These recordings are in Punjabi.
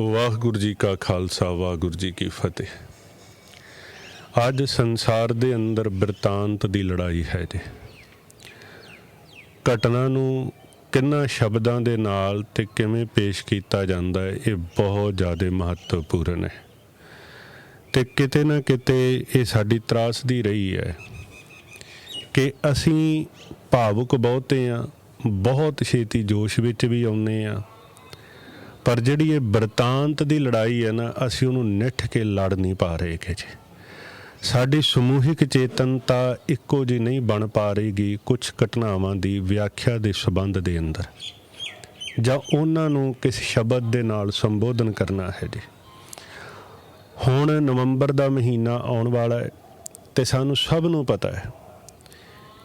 ਵਾਹਿਗੁਰੂ ਜੀ ਕਾ ਖਾਲਸਾ, ਵਾਹਿਗੁਰੂ ਜੀ ਕੀ ਫਤਿਹ। ਅੱਜ ਸੰਸਾਰ ਦੇ ਅੰਦਰ ਬਿਰਤਾਂਤ ਦੀ ਲੜਾਈ ਹੈ ਜੀ। ਘਟਨਾ ਨੂੰ ਕਿੰਨਾ ਸ਼ਬਦਾਂ ਦੇ ਨਾਲ ਤੇ ਕਿਵੇਂ ਪੇਸ਼ ਕੀਤਾ ਜਾਂਦਾ ਹੈ, ਇਹ ਬਹੁਤ ਜ਼ਿਆਦਾ ਮਹੱਤਵਪੂਰਨ ਹੈ। ਤੇ ਕਿਤੇ ਨਾ ਕਿਤੇ ਇਹ ਸਾਡੀ ਤਰਾਸਦੀ ਰਹੀ ਹੈ ਕਿ ਅਸੀਂ ਭਾਵੁਕ ਬਹੁਤੇ ਆ ਬਹੁਤ ਛੇਤੀ ਜੋਸ਼ ਵਿੱਚ ਵੀ ਆਉਂਦੇ ਆ ਪਰ ਜਿਹੜੀ ਇਹ ਬਰਤਾਂਤ ਦੀ ਲੜਾਈ ਹੈ ਨਾ, ਅਸੀਂ ਉਹਨੂੰ ਨਿੱਠ ਕੇ ਲੜ ਨਹੀਂ ਪਾ ਰਹੇ ਕਿ ਜੀ। ਸਾਡੀ ਸਮੂਹਿਕ ਚੇਤਨਤਾ ਇੱਕੋ ਜਿਹੀ ਨਹੀਂ ਬਣ ਪਾ ਰਹੀਗੀ ਕੁਝ ਘਟਨਾਵਾਂ ਦੀ ਵਿਆਖਿਆ ਦੇ ਸਬੰਧ ਦੇ ਅੰਦਰ। ਜਾਂ ਉਹਨਾਂ ਨੂੰ ਕਿਸ ਸ਼ਬਦ ਦੇ ਨਾਲ ਸੰਬੋਧਨ ਕਰਨਾ ਹੈ ਜੀ। ਹੁਣ ਨਵੰਬਰ ਦਾ ਮਹੀਨਾ ਆਉਣ ਵਾਲਾ ਹੈ ਤੇ ਸਾਨੂੰ ਸਭ ਨੂੰ ਪਤਾ ਹੈ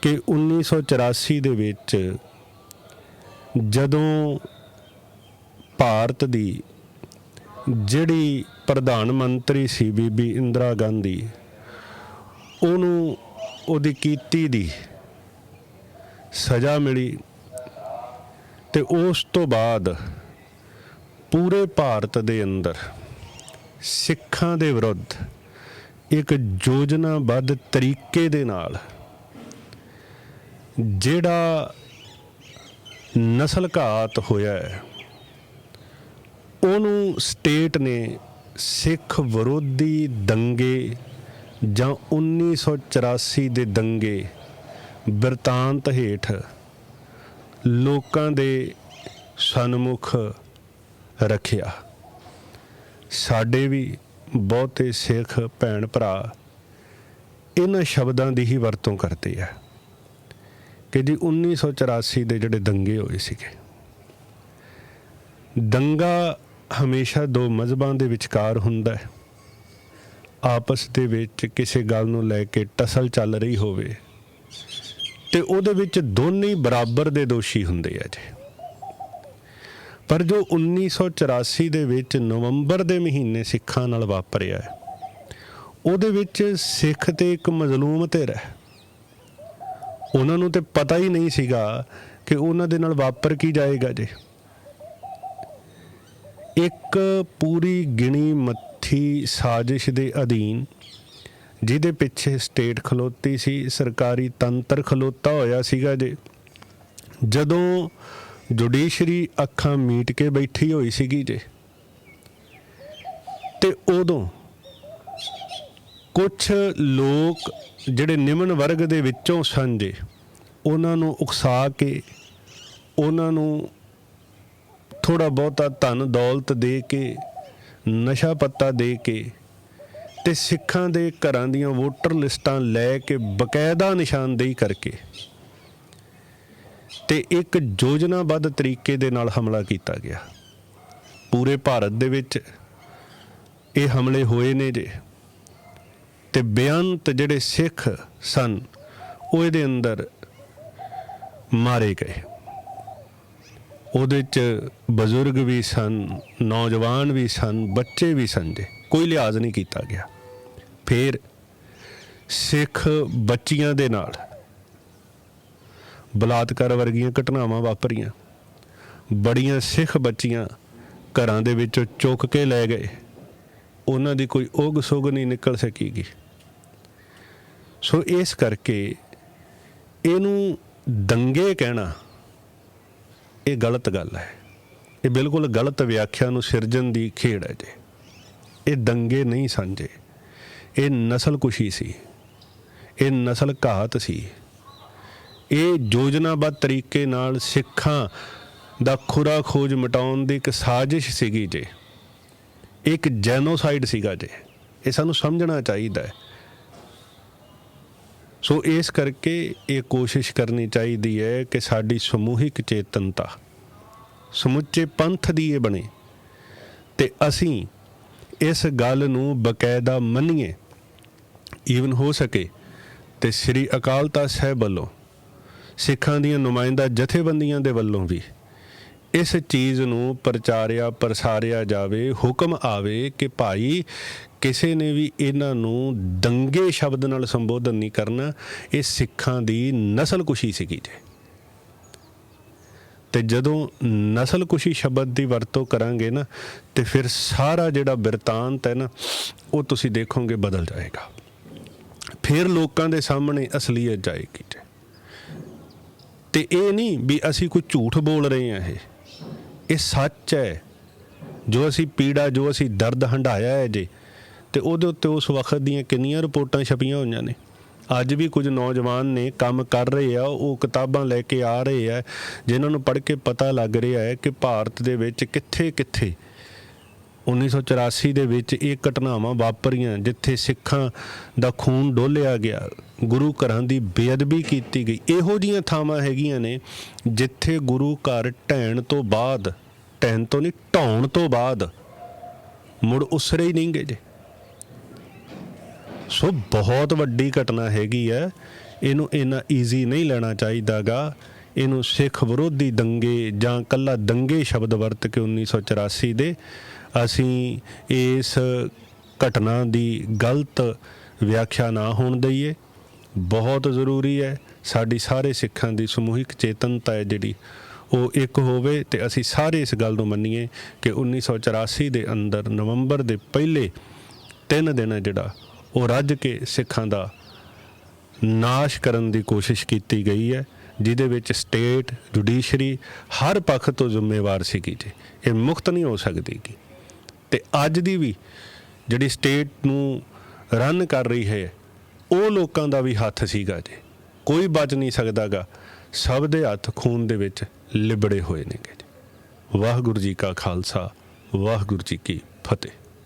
ਕਿ 1984 ਦੇ ਵਿੱਚ ਜਦੋਂ ਭਾਰਤ ਦੀ ਜਿਹੜੀ ਪ੍ਰਧਾਨ ਮੰਤਰੀ ਸੀ ਬੀਬੀ ਇੰਦਰਾ ਗਾਂਧੀ, ਉਹਨੂੰ ਉਹਦੀ ਕੀਤੀ ਦੀ ਸਜ਼ਾ ਮਿਲੀ ਤੇ ਉਸ ਤੋਂ ਬਾਅਦ ਪੂਰੇ ਭਾਰਤ ਦੇ ਅੰਦਰ ਸਿੱਖਾਂ ਦੇ ਵਿਰੁੱਧ ਇੱਕ ਯੋਜਨਾਬੱਧ ਤਰੀਕੇ ਦੇ ਨਾਲ ਜਿਹੜਾ ਨਸਲ ਘਾਤ ਹੋਇਆ ਹੈ ਉਹਨੂੰ ਸਟੇਟ ਨੇ ਸਿੱਖ ਵਿਰੋਧੀ ਦੰਗੇ ਜਾਂ 1984 ਦੇ ਦੰਗੇ ਬਿਰਤਾਂਤ ਹੇਠ ਲੋਕਾਂ ਦੇ ਸਨਮੁਖ ਰੱਖਿਆ। ਸਾਡੇ ਵੀ ਬਹੁਤੇ ਸਿੱਖ ਭੈਣ ਭਰਾ ਇਹਨਾਂ ਸ਼ਬਦਾਂ ਦੀ ਹੀ ਵਰਤੋਂ ਕਰਦੇ ਆ ਕਿ ਜੀ 1984 ਦੇ ਜਿਹੜੇ ਦੰਗੇ ਹੋਏ ਸੀਗੇ। ਦੰਗਾ ਹਮੇਸ਼ਾ ਦੋ ਮਜ਼ਹਬਾਂ ਦੇ ਵਿਚਕਾਰ ਹੁੰਦਾ ਹੈ। ਆਪਸ ਦੇ ਵਿੱਚ ਕਿਸੇ ਗੱਲ ਨੂੰ ਲੈ ਕੇ ਟਸਲ ਚੱਲ ਰਹੀ ਹੋਵੇ, ਤੇ ਉਹਦੇ ਵਿੱਚ ਦੋਨੇ ਬਰਾਬਰ ਦੇ ਦੋਸ਼ੀ ਹੁੰਦੇ ਆ ਜੀ। ਪਰ ਜੋ 1984 ਦੇ ਵਿੱਚ ਨਵੰਬਰ ਦੇ ਮਹੀਨੇ ਸਿੱਖਾਂ ਨਾਲ ਵਾਪਰਿਆ ਹੈ, ਉਹਦੇ ਵਿੱਚ ਸਿੱਖ ਤੇ ਇੱਕ ਮਜ਼ਲੂਮ ਧਿਰ ਹੈ ਉਹਨਾਂ ਨੂੰ ਤੇ ਪਤਾ ਹੀ ਨਹੀਂ ਸੀਗਾ ਕਿ ਉਹਨਾਂ ਦੇ ਨਾਲ ਵਾਪਰ ਕੀ ਜਾਏਗਾ ਜੀ। ਇੱਕ ਪੂਰੀ ਗਿਣੀ ਮੱਥੀ ਸਾਜ਼ਿਸ਼ ਦੇ ਅਧੀਨ, ਜਿਹਦੇ ਪਿੱਛੇ ਸਟੇਟ ਖਲੋਤੀ ਸੀ, ਸਰਕਾਰੀ ਤੰਤਰ ਖਲੋਤਾ ਹੋਇਆ ਸੀਗਾ ਜੇ। ਜਦੋਂ ਜੁਡੀਸ਼ਰੀ ਅੱਖਾਂ ਮੀਟ ਕੇ ਬੈਠੀ ਹੋਈ ਸੀਗੀ ਜੇ, ਤੇ ਉਦੋਂ ਕੁਝ ਲੋਕ ਜਿਹੜੇ ਨਿਮਨ ਵਰਗ ਦੇ ਵਿੱਚੋਂ ਸਨ ਜੇ, ਉਹਨਾਂ ਨੂੰ ਉਕਸਾ ਕੇ, ਉਹਨਾਂ ਨੂੰ ਥੋੜਾ ਬਹੁਤਾ ਧਨ ਦੌਲਤ ਦੇ ਕੇ, ਨਸ਼ਾ ਪੱਤਾ ਦੇ ਕੇ ਤੇ ਸਿੱਖਾਂ ਦੇ ਘਰਾਂ ਦੀਆਂ ਵੋਟਰ ਲਿਸਟਾਂ ਲੈ ਕੇ ਬਕਾਇਦਾ ਨਿਸ਼ਾਨਦੇਹੀ ਕਰਕੇ ਤੇ ਇੱਕ ਯੋਜਨਾਬੱਧ ਤਰੀਕੇ ਦੇ ਨਾਲ ਹਮਲਾ ਕੀਤਾ ਗਿਆ। ਪੂਰੇ ਭਾਰਤ ਦੇ ਵਿੱਚ ਇਹ ਹਮਲੇ ਹੋਏ ਨੇ ਜੇ। ਤੇ ਬੇਅੰਤ ਜਿਹੜੇ ਸਿੱਖ ਸਨ, ਉਹ ਇਹਦੇ ਅੰਦਰ ਮਾਰੇ ਗਏ। ਉਹਦੇ ਚ ਬਜ਼ੁਰਗ ਵੀ ਸਨ, ਨੌਜਵਾਨ ਵੀ ਸਨ, ਬੱਚੇ ਵੀ ਸਨ ਜੇ। ਕੋਈ ਲਿਹਾਜ਼ ਨਹੀਂ ਕੀਤਾ ਗਿਆ। ਫਿਰ ਸਿੱਖ ਬੱਚੀਆਂ ਦੇ ਨਾਲ ਬਲਾਤਕਾਰ ਵਰਗੀਆਂ ਘਟਨਾਵਾਂ ਵਾਪਰੀਆਂ। ਬੜੀਆਂ ਸਿੱਖ ਬੱਚੀਆਂ ਘਰਾਂ ਦੇ ਵਿੱਚੋਂ ਚੁੱਕ ਕੇ ਲੈ ਗਏ। ਉਹਨਾਂ ਦੀ ਕੋਈ ਉਗ ਸੁਗ ਨਹੀਂ ਨਿਕਲ ਸਕੀਗੀ। ਸੋ ਇਸ ਕਰਕੇ ਇਹਨੂੰ ਦੰਗੇ ਕਹਿਣਾ ਇਹ ਗਲਤ ਗੱਲ ਹੈ। ਇਹ ਬਿਲਕੁਲ ਗਲਤ ਵਿਆਖਿਆ ਨੂੰ ਸਿਰਜਣ ਦੀ ਖੇਡ ਹੈ ਜੀ। ਇਹ ਦੰਗੇ ਨਹੀਂ ਸੰਜੇ ਇਹ ਨਸਲ ਕੁਸ਼ੀ ਸੀ। ਇਹ ਨਸਲ ਘਾਤ ਸੀ। ਇਹ ਯੋਜਨਾਬੱਧ ਤਰੀਕੇ ਨਾਲ ਸਿੱਖਾਂ ਦਾ ਖੁਰਾ ਖੋਜ ਮਟਾਉਣ ਦੀ ਇੱਕ ਸਾਜ਼ਿਸ਼ ਸੀਗੀ ਜੇ। ਇੱਕ ਜੈਨੋਸਾਈਡ ਸੀਗਾ ਜੇ। ਇਹ ਸਾਨੂੰ ਸਮਝਣਾ ਚਾਹੀਦਾ ਹੈ। ਸੋ ਇਸ ਕਰਕੇ ਇਹ ਕੋਸ਼ਿਸ਼ ਕਰਨੀ ਚਾਹੀਦੀ ਹੈ ਕਿ ਸਾਡੀ ਸਮੂਹਿਕ ਚੇਤਨਤਾ, ਸਮੁੱਚੇ ਪੰਥ ਦੀ ਇਹ ਬਣੇ। ਤੇ ਅਸੀਂ ਇਸ ਗੱਲ ਨੂੰ ਬਕਾਇਦਾ ਮੰਨੀਏ ਈਵਨ ਹੋ ਸਕੇ, ਤੇ ਸ੍ਰੀ ਅਕਾਲ ਤਖਤ ਸਾਹਿਬ ਵੱਲੋਂ, ਸਿੱਖਾਂ ਦੀਆਂ ਨੁਮਾਇੰਦਾ ਜਥੇਬੰਦੀਆਂ ਦੇ ਵੱਲੋਂ ਵੀ ਇਸ ਚੀਜ਼ ਨੂੰ ਪ੍ਰਚਾਰਿਆ, ਪ੍ਰਸਾਰਿਆ ਜਾਵੇ, ਹੁਕਮ ਆਵੇ ਕਿ ਭਾਈ ਕਿਸੇ ਨੇ ਵੀ ਇਹਨਾਂ ਨੂੰ ਦੰਗੇ ਸ਼ਬਦ ਨਾਲ ਸੰਬੋਧਨ ਨਹੀਂ ਕਰਨਾ, ਇਹ ਸਿੱਖਾਂ ਦੀ ਨਸਲ ਕੁਸ਼ੀ ਸੀਗੀ ਜੇ। ਤੇ ਜਦੋਂ ਨਸਲਕੁਸ਼ੀ ਸ਼ਬਦ ਦੀ ਵਰਤੋਂ ਕਰਾਂਗੇ ਨਾ, ਤੇ ਫਿਰ ਸਾਰਾ ਜਿਹੜਾ ਬਿਰਤਾਂਤ ਹੈ ਨਾ, ਉਹ ਤੁਸੀਂ ਦੇਖੋਗੇ ਬਦਲ ਜਾਏਗਾ। ਫਿਰ ਲੋਕਾਂ ਦੇ ਸਾਹਮਣੇ ਅਸਲੀਅਤ ਜਾਏਗੀ ਜੀ। ਤੇ ਇਹ ਨਹੀਂ ਵੀ ਅਸੀਂ ਕੋਈ ਝੂਠ ਬੋਲ ਰਹੇ ਹਾਂ ਇਹ। ਇਹ ਸੱਚ ਹੈ। ਜੋ ਅਸੀਂ ਪੀੜਾ, ਜੋ ਅਸੀਂ ਦਰਦ ਹੰਢਾਇਆ ਹੈ ਜੇ, ਤੇ ਉਹਦੇ ਉੱਤੇ ਉਸ ਵਕਤ ਦੀਆਂ ਕਿੰਨੀਆਂ ਰਿਪੋਰਟਾਂ ਛਪੀਆਂ ਹੋਈਆਂ ਨੇ। ਅੱਜ ਵੀ ਕੁਝ ਨੌਜਵਾਨ ਨੇ ਕੰਮ ਕਰ ਰਹੇ ਆ, ਉਹ ਕਿਤਾਬਾਂ ਲੈ ਕੇ ਆ ਰਹੇ ਆ, ਜਿਨ੍ਹਾਂ ਨੂੰ ਪੜ੍ਹ ਕੇ ਪਤਾ ਲੱਗ ਰਿਹਾ ਹੈ ਕਿ ਭਾਰਤ ਦੇ ਵਿੱਚ ਕਿੱਥੇ ਕਿੱਥੇ 1984 ਦੇ ਵਿੱਚ ਇਹ ਘਟਨਾਵਾਂ ਵਾਪਰੀਆਂ, ਜਿੱਥੇ ਸਿੱਖਾਂ ਦਾ ਖੂਨ ਡੋਲਿਆ ਗਿਆ। ਗੁਰੂ ਘਰਾਂ ਦੀ ਬੇਅਦਬੀ ਕੀਤੀ ਗਈ। ਇਹੋ ਜੀਆਂ ਥਾਵਾਂ ਹੈਗੀਆਂ ਨੇ, ਜਿੱਥੇ ਗੁਰੂ ਘਰ ਢਹਿਣ ਤੋਂ ਬਾਅਦ, ਢਹਿਣ ਤੋਂ ਨਹੀਂ, ਢਾਉਣ ਤੋਂ ਬਾਅਦ ਮੁੜ ਉਸਰੇ ਹੀ ਨਹੀਂ ਗਏ ਜੇ। ਸੋ ਬਹੁਤ ਵੱਡੀ ਘਟਨਾ ਹੈਗੀ ਹੈ। ਇਹਨੂੰ ਇੰਨਾ ਈਜ਼ੀ ਨਹੀਂ ਲੈਣਾ ਚਾਹੀਦਾਗਾ। ਇਹਨੂੰ ਸਿੱਖ ਵਿਰੋਧੀ ਦੰਗੇ ਜਾਂ ਕੱਲਾ ਦੰਗੇ ਸ਼ਬਦ ਵਰਤ ਕੇ 1984 ਦੇ ਅਸੀਂ ਇਸ ਘਟਨਾ ਦੀ ਗਲਤ ਵਿਆਖਿਆ ਨਾ ਹੋਣ ਦਈਏ। ਬਹੁਤ ਜ਼ਰੂਰੀ ਹੈ। ਸਾਡੀ ਸਾਰੇ ਸਿੱਖਾਂ ਦੀ ਸਮੂਹਿਕ ਚੇਤਨਤਾ ਹੈ ਜਿਹੜੀ। ਉਹ ਇੱਕ ਹੋਵੇ ਤੇ ਅਸੀਂ ਸਾਰੇ ਇਸ ਗੱਲ ਨੂੰ ਮੰਨੀਏ ਕਿ 1984 ਦੇ ਅੰਦਰ ਨਵੰਬਰ ਦੇ ਪਹਿਲੇ ਤਿੰਨ ਦਿਨ ਜਿਹੜਾ ਉਹ ਰੱਜ ਕੇ ਸਿੱਖਾਂ ਦਾ ਨਾਸ਼ ਕਰਨ ਦੀ ਕੋਸ਼ਿਸ਼ ਕੀਤੀ ਗਈ ਹੈ। ਜਿਹਦੇ ਵਿੱਚ ਸਟੇਟ, ਜੁਡੀਸ਼ਰੀ ਹਰ ਪੱਖ ਤੋਂ ਜ਼ਿੰਮੇਵਾਰ ਸੀਗੀ ਜੀ। ਇਹ ਮੁਕਤ ਨਹੀਂ ਹੋ ਸਕਦੀ ਗੀ। ਤੇ ਅੱਜ ਦੀ ਵੀ ਜਿਹੜੀ ਸਟੇਟ ਨੂੰ ਰਨ ਕਰ ਰਹੀ ਹੈ, ਉਹ ਲੋਕਾਂ ਦਾ ਵੀ ਹੱਥ ਸੀਗਾ ਜੀ। ਕੋਈ ਬਚ ਨਹੀਂ ਸਕਦਾਗਾ। ਸਭ ਦੇ ਹੱਥ ਖੂਨ ਦੇ ਵਿੱਚ ਲਿਬੜੇ ਹੋਏ ਨੇਗੇ ਜੀ। ਵਾਹਿਗੁਰੂ ਜੀ ਕਾ ਖਾਲਸਾ, ਵਾਹਿਗੁਰੂ ਜੀ ਕੀ ਫਤਿਹ।